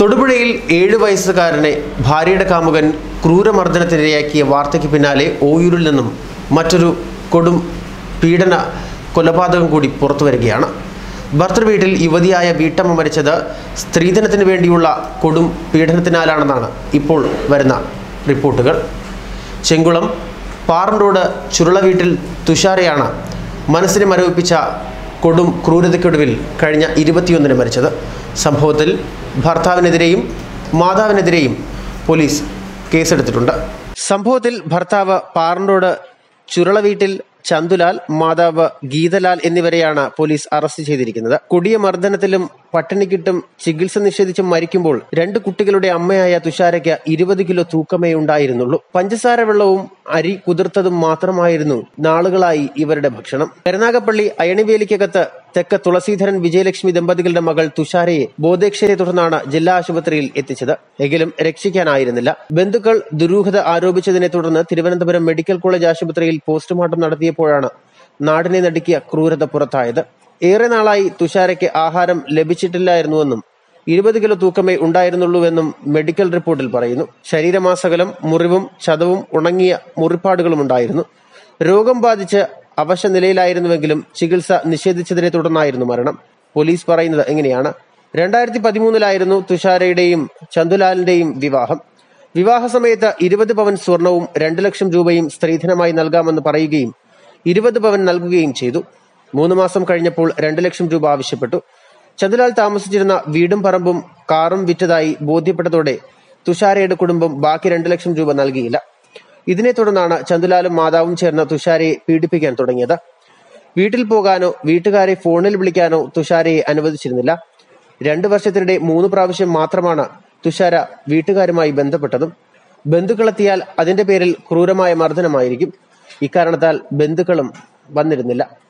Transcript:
തൊടുപുഴയിൽ ഏഴു വയസ്സുകാരനെ ഭാര്യയുടെ കാമുകൻ ക്രൂരമർദ്ദനത്തിനിരയാക്കിയ വാർത്തയ്ക്ക് പിന്നാലെ ഓയൂരിൽ നിന്നും മറ്റൊരു കൊടും പീഡന കൊലപാതകം കൂടി പുറത്തു വരികയാണ്. ഭർത്തൃ വീട്ടിൽ യുവതിയായ വീട്ടമ്മ മരിച്ചത് സ്ത്രീധനത്തിന് വേണ്ടിയുള്ള കൊടും പീഡനത്തിനാലാണെന്നാണ് ഇപ്പോൾ വരുന്ന റിപ്പോർട്ടുകൾ. ചെങ്കുളം പാറണ്ടോട് ചുരുള വീട്ടിൽ തുഷാരയാണ് മനസ്സിനെ മരവിപ്പിച്ച കൊടും ക്രൂരതയ്ക്കൊടുവിൽ കഴിഞ്ഞ ഇരുപത്തിയൊന്നിന് മരിച്ചത്. സംഭവത്തിൽ ഭർത്താവിനെതിരെയും മാതാവിനെതിരെയും പോലീസ് കേസെടുത്തിട്ടുണ്ട്. സംഭവത്തിൽ ഭർത്താവ് പാറണ്ടോട് ചുരുള വീട്ടിൽ ചന്തുലാൽ മാതാവ് ഗീതലാൽ എന്നിവരെയാണ് പോലീസ് അറസ്റ്റ് ചെയ്തിരിക്കുന്നത്. കൊടിയ മർദ്ദനത്തിലും പട്ടിണിക്കിട്ടും ചികിത്സ നിഷേധിച്ചും മരിക്കുമ്പോൾ രണ്ട് കുട്ടികളുടെ അമ്മയായ തുഷാരയ്ക്ക് ഇരുപത് കിലോ തൂക്കമേ ഉണ്ടായിരുന്നുള്ളൂ. പഞ്ചസാര വെള്ളവും അരി കുതിർത്തതും മാത്രമായിരുന്നു നാളുകളായി ഇവരുടെ ഭക്ഷണം. കരുനാഗപ്പള്ളി അയണിവേലിക്കകത്ത് തെക്ക തുളസീധരൻ വിജയലക്ഷ്മി ദമ്പതികളുടെ മകൾ തുഷാരയെ ബോധേക്ഷയെ തുടർന്നാണ് ജില്ലാ ആശുപത്രിയിൽ എത്തിച്ചത്. എങ്കിലും രക്ഷിക്കാനായിരുന്നില്ല. ബന്ധുക്കൾ ദുരൂഹത ആരോപിച്ചതിനെ തുടർന്ന് തിരുവനന്തപുരം മെഡിക്കൽ കോളേജ് ആശുപത്രിയിൽ പോസ്റ്റ്മോർട്ടം നടത്തിയപ്പോഴാണ് നാടിനെ നടുക്കിയ ക്രൂരത പുറത്തായത്. ഏറെ നാളായി തുഷാരയ്ക്ക് ആഹാരം ലഭിച്ചിട്ടില്ലായിരുന്നുവെന്നും ഇരുപത് കിലോ തൂക്കമേ ഉണ്ടായിരുന്നുള്ളൂവെന്നും മെഡിക്കൽ റിപ്പോർട്ടിൽ പറയുന്നു. ശരീരമാസകലം മുറിവും ചതവും ഉണങ്ങിയ മുറിപ്പാടുകളും ഉണ്ടായിരുന്നു രോഗം ബാധിച്ച് അവശ നിലയിലായിരുന്നുവെങ്കിലും ചികിത്സ നിഷേധിച്ചതിനെ തുടർന്നായിരുന്നു മരണം. പോലീസ് പറയുന്നത് എങ്ങനെയാണ്? രണ്ടായിരത്തി പതിമൂന്നിലായിരുന്നു തുഷാരയുടെയും ചന്തുലാലിന്റെയും വിവാഹം. വിവാഹ സമയത്ത് ഇരുപത് പവൻ സ്വർണവും രണ്ടു ലക്ഷം രൂപയും സ്ത്രീധനമായി നൽകാമെന്ന് പറയുകയും ഇരുപത് പവൻ നൽകുകയും ചെയ്തു. മൂന്ന് മാസം കഴിഞ്ഞപ്പോൾ രണ്ടു ലക്ഷം രൂപ ആവശ്യപ്പെട്ടു. ചന്ദ്രലാൽ താമസിച്ചിരുന്ന വീടും പറമ്പും കാറും വിറ്റതായി ബോധ്യപ്പെട്ടതോടെ തുഷാരയുടെ കുടുംബം ബാക്കി രണ്ടു ലക്ഷം രൂപ നൽകിയില്ല. ഇതിനെ തുടർന്നാണ് ചന്തുലാലും മാതാവും ചേർന്ന് തുഷാരയെ പീഡിപ്പിക്കാൻ തുടങ്ങിയത്. വീട്ടിൽ പോകാനോ വീട്ടുകാരെ ഫോണിൽ വിളിക്കാനോ തുഷാരയെ അനുവദിച്ചിരുന്നില്ല. രണ്ടു വർഷത്തിനിടെ മൂന്ന് പ്രാവശ്യം മാത്രമാണ് തുഷാര വീട്ടുകാരുമായി ബന്ധപ്പെട്ടതും. ബന്ധുക്കളെത്തിയാൽ അതിന്റെ പേരിൽ ക്രൂരമായ മർദ്ദനമായിരിക്കും. ഇക്കാരണത്താൽ ബന്ധുക്കളും വന്നിരുന്നില്ല.